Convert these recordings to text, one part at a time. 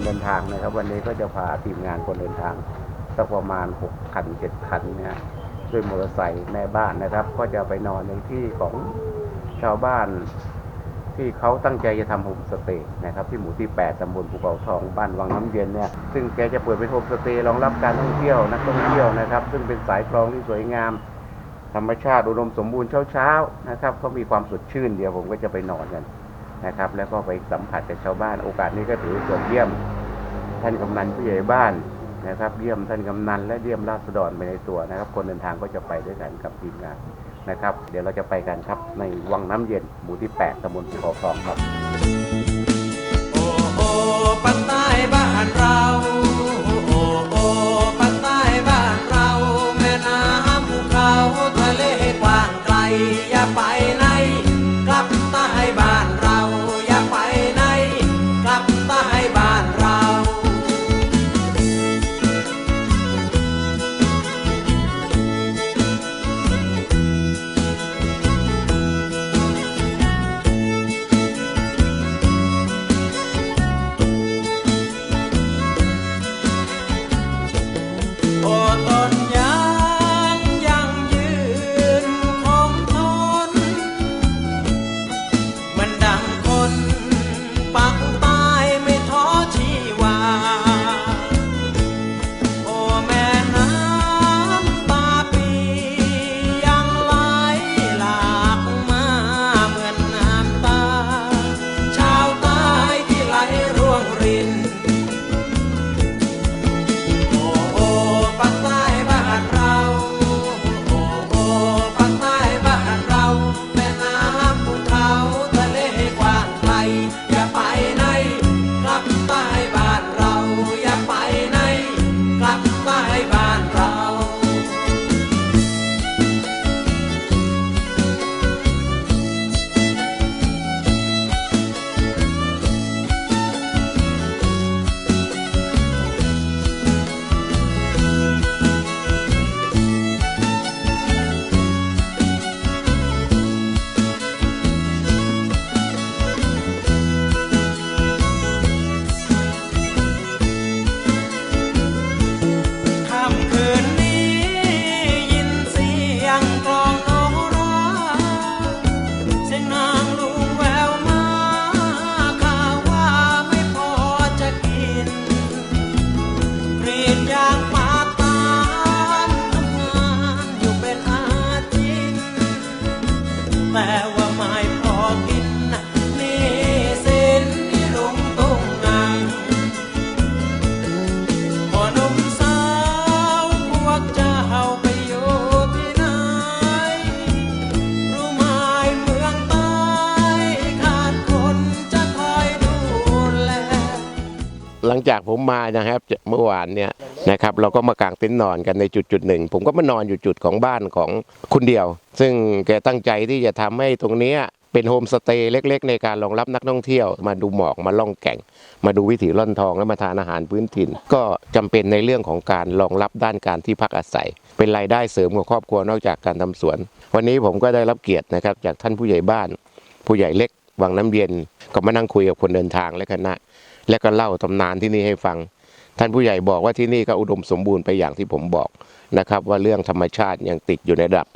คนเดินทางนะครับ วันนี้ก็จะพาทีมงานคนเดินทางสักประมาณ6คัน7คันเนี่ยด้วยมอเตอร์ไซค์แม่บ้านนะครับ ก็จะไปนอนในที่ของชาวบ้าน ที่เขาตั้งใจจะทำโฮมสเตย์นะครับ ที่หมู่ที่ 8ตำบลภูเขาทองบ้านวังน้ำเย็นเนี่ยซึ่งแกจะเปิดเป็นโฮมสเตย์รองรับการท่องเที่ยวนักท่องเที่ยวนะครับ ซึ่งเป็นสายคลองที่สวยงาม ธรรมชาติอุดมสมบูรณ์เช้าๆนะครับก็มีความสดชื่นเดี๋ยวผมก็จะไปนอนกัน นะครับ แล้วก็ไปสัมผัสกับชาวบ้าน โอกาสนี้ก็ถือส่วนเยี่ยมท่านกำนันผู้ใหญ่บ้านนะครับ เยี่ยมท่านกำนันและเยี่ยมราษฎรไปในตัวนะครับ คนเดินทางก็จะไปด้วยกันกับทีมงานนะครับ เดี๋ยวเราจะไปกันครับในวังน้ำเย็นหมู่ที่ 8ตำบลภูเขาทองครับ โอ้โอ้ปักใต้บ้านเรา งจากผมมานะครับเมื่อวานเนี่ยนะครับเราก็มากางเต็นท์นอนกันในจุดจุดหนึ่งผมก็มานอนอยู่จุดของบ้านของคุณเดียว ซึ่งแกตั้งใจที่จะทำให้ตรงนี้เป็นโฮมสเตย์เล็ก ๆ ในการรองรับนักท่องเที่ยว มาดูหมอกมาล่องแก่ง มาดูวิถีล่อนทองและมาทานอาหารพื้นถิ่น ก็จำเป็นในเรื่องของการรองรับด้านการที่พักอาศัย เป็นรายได้เสริมของครอบครัวนอกจากการทำสวน วันนี้ผมก็ได้รับเกียรตินะครับจากท่านผู้ใหญ่บ้าน ผู้ใหญ่เล็ก วังน้ำเย็นก็มานั่งคุยกับคนเดินทางและคณะ และก็เล่าตำนานที่นี่ให้ฟัง ท่านผู้ใหญ่บอกว่าที่นี่ก็อุดมสมบูรณ์ไปอย่างที่ผมบอกนะครับ ว่าเรื่องธรรมชาติยังติดอยู่ในระดับ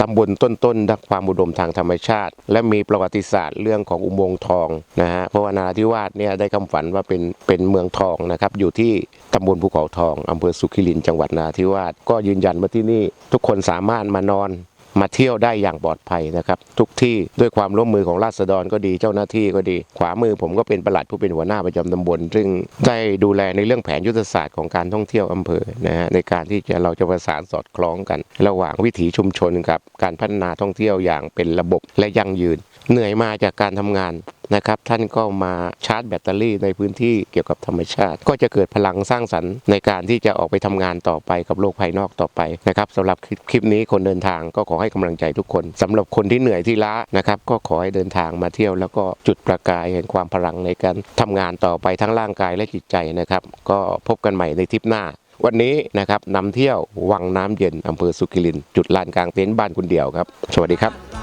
ตำบลต้นๆดักความอุดมทางธรรมชาติ และมีประวัติศาสตร์เรื่องของอุโมงค์ทองนะฮะเพราะว่านาราธิวาสเนี่ยได้คำฝันว่าเป็นเป็นเมืองทองนะครับอยู่ที่ตำบลภูเขาทองอำเภอสุขิรินจังหวัดนราธิวาสก็ยืนยันว่าที่นี่ทุกคนสามารถมานอน มาเที่ยวได้อย่างปลอดภัยนะครับ ทุกที่ด้วยความร่วมมือของราษฎรก็ดีเจ้าหน้าที่ก็ดี ขวามือผมก็เป็นประหลัดผู้เป็นหัวหน้าประจำตำบลซึ่งได้ดูแลในเรื่องแผนยุทธศาสตร์ของการท่องเที่ยวอำเภอนะฮะในการที่จะเราจะประสานสอดคล้องกัน ระหว่างวิถีชุมชนกับการพัฒนาท่องเที่ยวอย่างเป็นระบบและยั่งยืน เหนื่อยมาจากการทำงานนะครับ ท่านก็มาชาร์จแบตเตอรี่ในพื้นที่เกี่ยวกับธรรมชาติ ก็จะเกิดพลังสร้างสรรค์ในการที่จะออกไปทำงานต่อไปกับโลกภายนอกต่อไปนะครับสำหรับคลิปนี้คนเดินทางก็ขอให้กำลังใจทุกคนสำหรับคนที่เหนื่อยที่ล้านะครับ ก็ขอให้เดินทางมาเที่ยว แล้วก็จุดประกายแห่งความพลังในการทำงานต่อไปทั้งร่างกายและจิตใจนะครับ ก็พบกันใหม่ในทริปหน้าวันนี้นะครับนำเที่ยววังน้ำเย็นอำเภอสุขิริน จุดลานกลางเต็นท์บ้านคุณเดียวครับ สวัสดีครับ